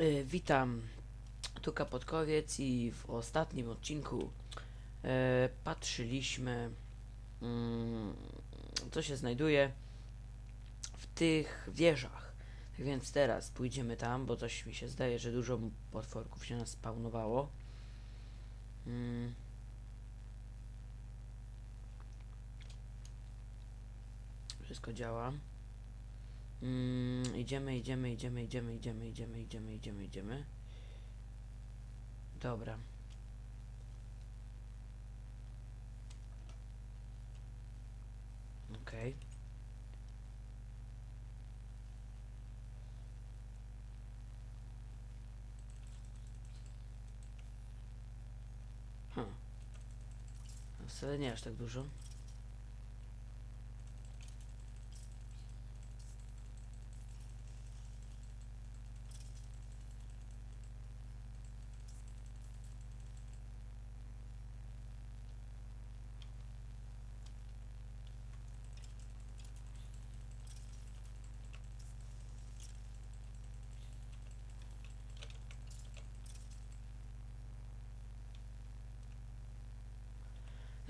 Y, Witam, tu Kapotkowiec i w ostatnim odcinku e, patrzyliśmy, mm, co się znajduje w tych wieżach. Tak więc teraz pójdziemy tam, bo coś mi się zdaje, że dużo potworków się nas spawnowało. Mm. Wszystko działa. Mm, idziemy, idziemy, idziemy, idziemy, idziemy, idziemy, idziemy, idziemy, idziemy. Dobra. Okej. Hmm. No Wcale nie aż tak dużo.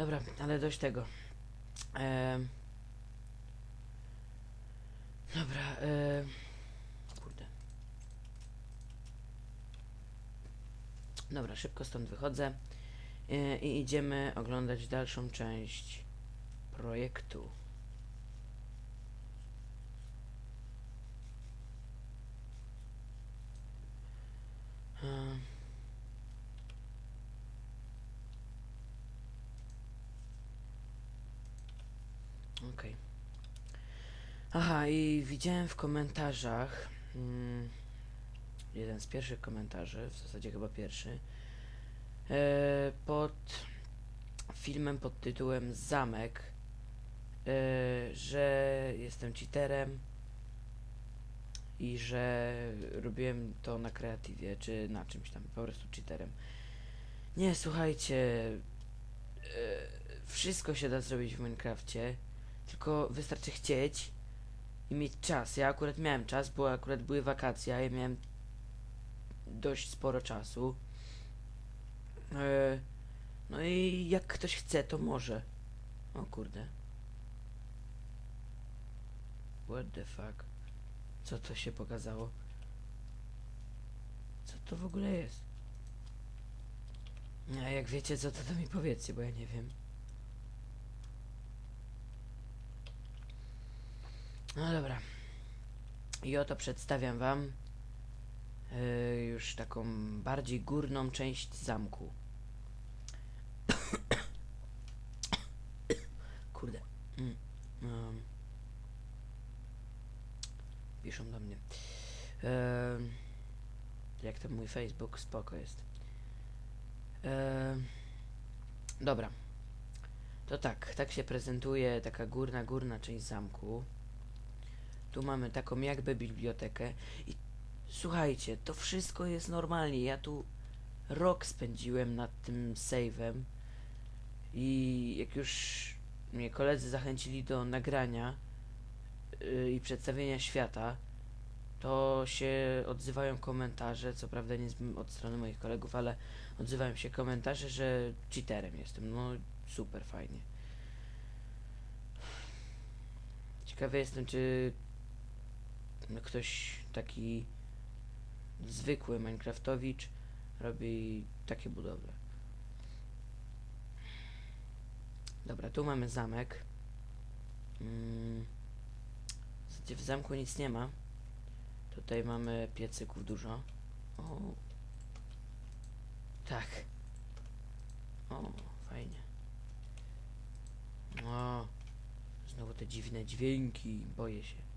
Dobra, ale dość tego. Dobra, kurde. Dobra, szybko stąd wychodzę e, i idziemy oglądać dalszą część projektu. Okej. Aha, i widziałem w komentarzach mm, jeden z pierwszych komentarzy, w zasadzie chyba pierwszy, e, pod filmem pod tytułem Zamek, e, że jestem cheaterem i że robiłem to na kreatywie, czy na czymś tam, po prostu cheaterem. Nie, słuchajcie, e, wszystko się da zrobić w Minecrafcie, tylko wystarczy chcieć i mieć czas. Ja akurat miałem czas, bo akurat były wakacje, ja miałem dość sporo czasu. E, no i jak ktoś chce, to może. O kurde. What the fuck? Co to się pokazało? Co to w ogóle jest? A jak wiecie co, to, to mi powiedzcie, bo ja nie wiem. No dobra. I oto przedstawiam wam yy, już taką bardziej górną część zamku. Kurde. Mm, um. Piszą do mnie. Em, jak to mój Facebook? Spoko jest. Em, dobra. To tak, tak się prezentuje taka górna, górna część zamku. Tu mamy taką jakby bibliotekę i słuchajcie, to wszystko jest normalnie. Ja tu rok spędziłem nad tym save'em i jak już mnie koledzy zachęcili do nagrania yy, i przedstawienia świata, to się odzywają komentarze, co prawda nie od strony moich kolegów, ale odzywają się komentarze, że cheaterem jestem. No super fajnie. Ciekawy jestem, czy ktoś taki zwykły Minecraftowicz robi takie budowle. Dobra, tu mamy zamek. Mm. Zasadzie w zamku nic nie ma. Tutaj mamy piecyków dużo. O. Tak. O, fajnie. O. Znowu te dziwne dźwięki. Boję się.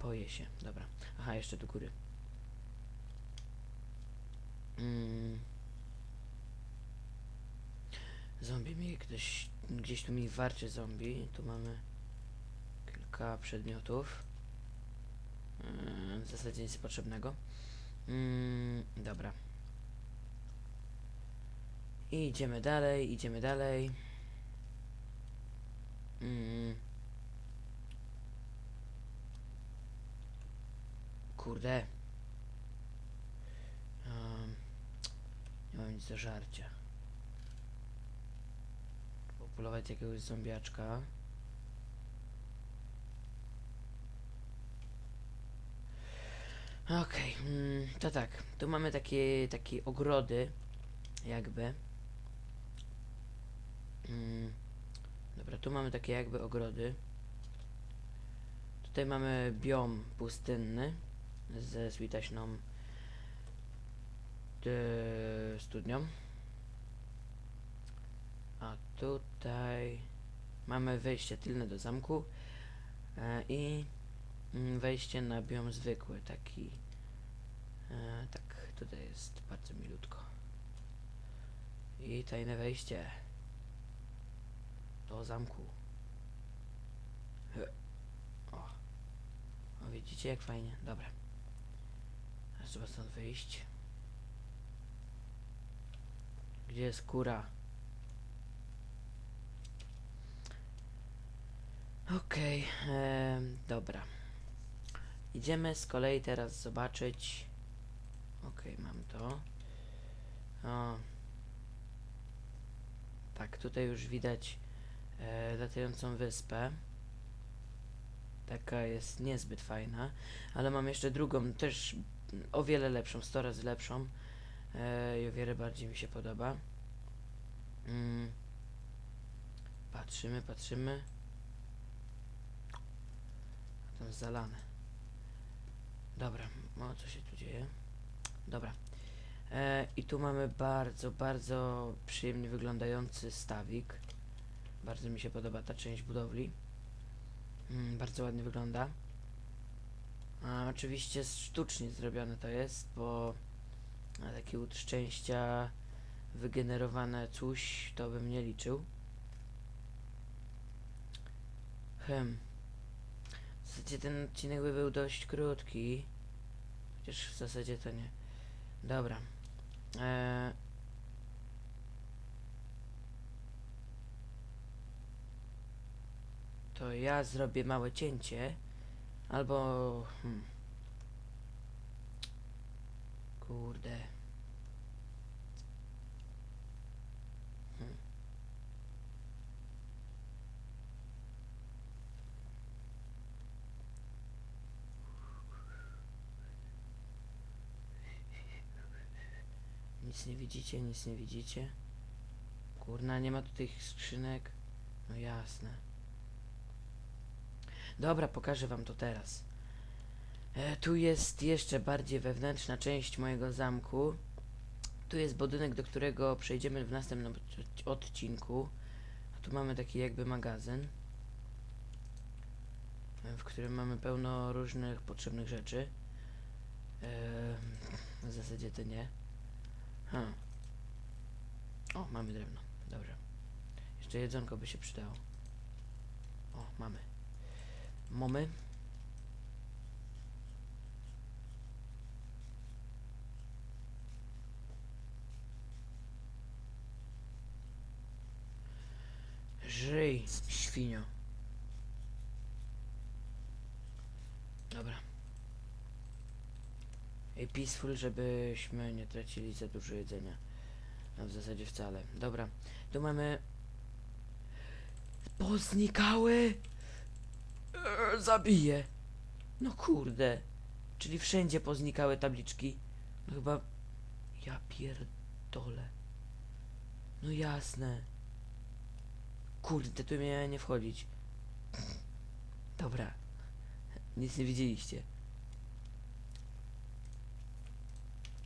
Boję się. Dobra. Aha, jeszcze do góry. Mm. Zombie mi ktoś... Gdzieś tu mi warczy zombie. Tu mamy kilka przedmiotów. Mm, w zasadzie nic potrzebnego. Mm, dobra. I idziemy dalej, idziemy dalej. Mm. Kurde. coś do żarcia. Popolować jakiegoś zombiaczka. Okej, mm, to tak. Tu mamy takie, takie ogrody, jakby. Mm, dobra, tu mamy takie jakby ogrody. Tutaj mamy biom pustynny ze switaśną studnią. A tutaj mamy wejście tylne do zamku e, i mm, wejście na biom zwykły, taki e, tak, tutaj jest bardzo milutko. I tajne wejście do zamku. O. o, widzicie jak fajnie, dobra. Trzeba stąd wyjść. Gdzie jest kura? Okej, em, dobra. Idziemy z kolei teraz zobaczyć. Okej, mam to. O. Tak, tutaj już widać e, latającą wyspę. Taka jest niezbyt fajna, ale mam jeszcze drugą, też o wiele lepszą, 100 razy lepszą. E, I o wiele bardziej mi się podoba. Mm. Patrzymy, patrzymy. Tam zalane. Dobra, o co się tu dzieje? Dobra. E, I tu mamy bardzo, bardzo przyjemnie wyglądający stawik. Bardzo mi się podoba ta część budowli. Mm, bardzo ładnie wygląda. A, oczywiście sztucznie zrobione to jest, bo na taki łód szczęścia wygenerowane coś to bym nie liczył. Hem. W zasadzie ten odcinek by był dość krótki. Chociaż w zasadzie to nie. Dobra. Eee. To ja zrobię małe cięcie. Albo... Hmm. Kurde. Hmm. Nic nie widzicie, nic nie widzicie. Kurna, nie ma tu tych skrzynek. No jasne. Dobra, pokażę wam to teraz. E, tu jest jeszcze bardziej wewnętrzna część mojego zamku. Tu jest budynek, do którego przejdziemy w następnym odci- odcinku. A tu mamy taki jakby magazyn, e, w którym mamy pełno różnych potrzebnych rzeczy. E, w zasadzie to nie. Ha. O, mamy drewno. Dobrze. Jeszcze jedzonko by się przydało. O, mamy. Mamy. Żyj, świnio. Dobra. I peaceful, żebyśmy nie tracili za dużo jedzenia. A w zasadzie wcale. Dobra. Tu mamy... Poznikały! Zabiję. No kurde. Czyli wszędzie poznikały tabliczki. No chyba... Ja pierdolę. No jasne. Kurde, tu miałem nie wchodzić. Dobra. Nic nie widzieliście.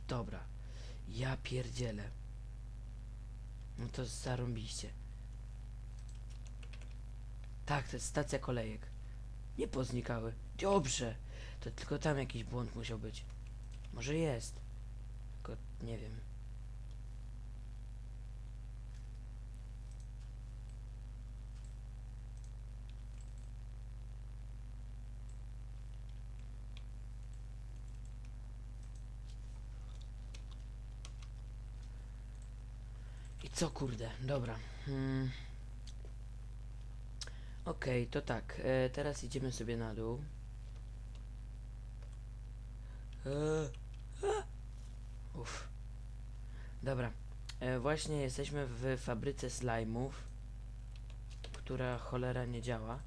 Dobra. Ja pierdzielę. No to zarąbiście. Tak, to jest stacja kolejek. Nie poznikały. Dobrze. To tylko tam jakiś błąd musiał być. Może jest. Tylko nie wiem. I co kurde, dobra. Hmm. Okej, to tak. E, teraz idziemy sobie na dół. E, a. Uff. Dobra. E, właśnie jesteśmy w fabryce slime'ów, która cholera nie działa.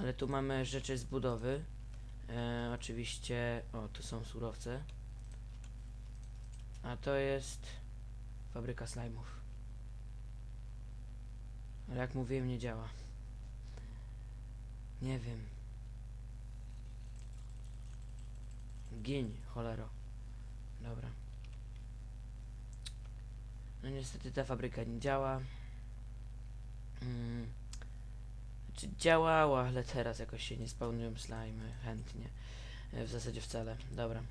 Ale tu mamy rzeczy z budowy. E, oczywiście, o, tu są surowce. A to jest fabryka slime'ów. Ale jak mówiłem, nie działa. Nie wiem. Gień, cholero. Dobra. No niestety ta fabryka nie działa. Mm. Znaczy działała, ale teraz jakoś się nie spełnią slimy chętnie. E, W zasadzie wcale. Dobra.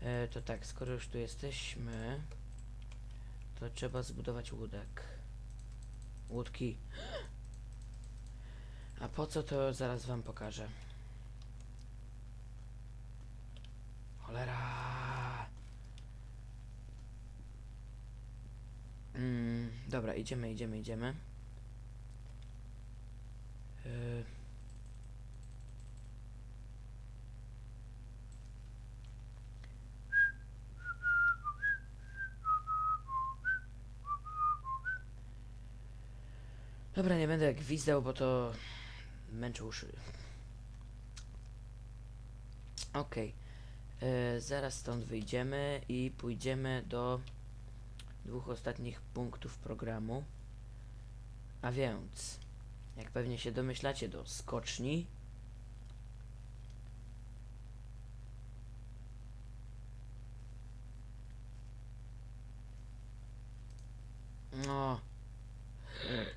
E, to tak, skoro już tu jesteśmy, to trzeba zbudować łódek. Łódki. A po co to zaraz wam pokażę. Cholera. Mm, dobra, idziemy, idziemy, idziemy. Yy. Dobra, nie będę gwizdał, bo to męczy uszy. Okej. E, zaraz stąd wyjdziemy i pójdziemy do dwóch ostatnich punktów programu. A więc, jak pewnie się domyślacie, do skoczni. No,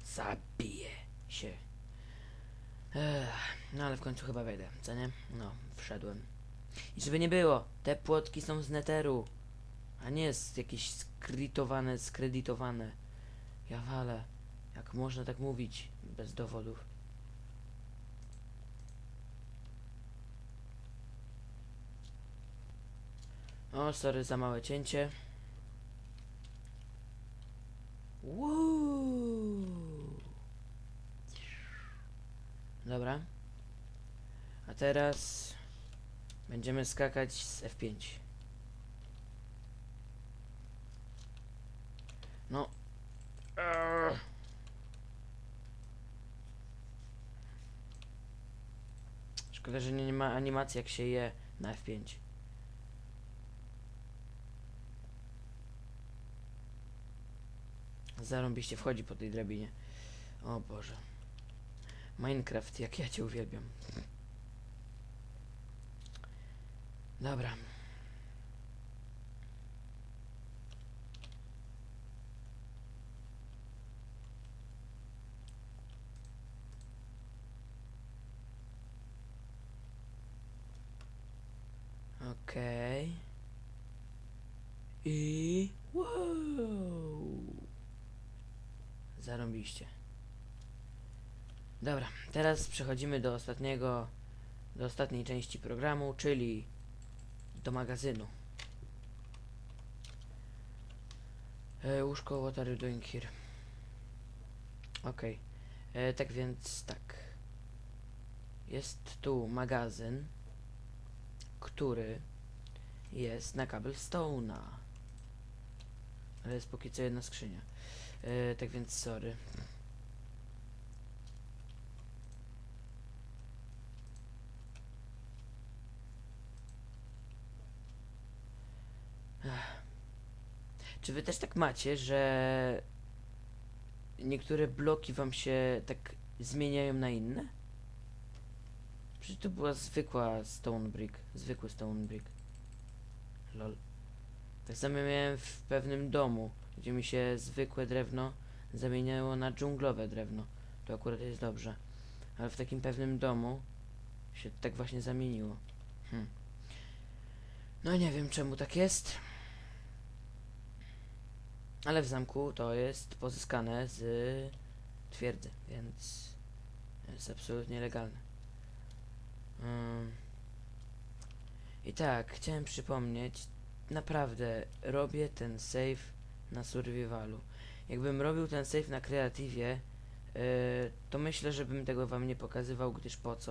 zabiję się. Ech, no ale w końcu chyba wejdę, co nie? No, wszedłem. I żeby nie było, te płotki są z neteru, a nie z jakieś skrytowane, skredytowane. Ja walę, jak można tak mówić bez dowodów. O, sorry za małe cięcie. Woo! Dobra. Teraz będziemy skakać z F5. No. Szkoda, że nie ma animacji jak się je na F5. Zarąbiście wchodzi po tej drabinie. O Boże. Minecraft, jak ja cię uwielbiam. Dobra. Okej. I... Wow! Zarąbiście. Dobra, teraz przechodzimy do ostatniego, do ostatniej części programu, czyli magazynu. E, łóżko, what are you doing here? Okej, e, tak więc tak. Jest tu magazyn, który jest na Cobblestone'a. Ale jest póki co jedna skrzynia. E, tak więc sorry. Czy wy też tak macie, że niektóre bloki wam się tak zmieniają na inne? Przecież to była zwykła stone brick, zwykły stone brick. Lol. Tak samo miałem w pewnym domu, gdzie mi się zwykłe drewno zamieniało na dżunglowe drewno. To akurat jest dobrze. Ale w takim pewnym domu się tak właśnie zamieniło. Hm. No nie wiem czemu tak jest. Ale w zamku to jest pozyskane z twierdzy, więc jest absolutnie legalne. I tak, chciałem przypomnieć, naprawdę robię ten save na survivalu. Jakbym robił ten save na kreatywie, yy, to myślę, że bym tego wam nie pokazywał, gdyż po co.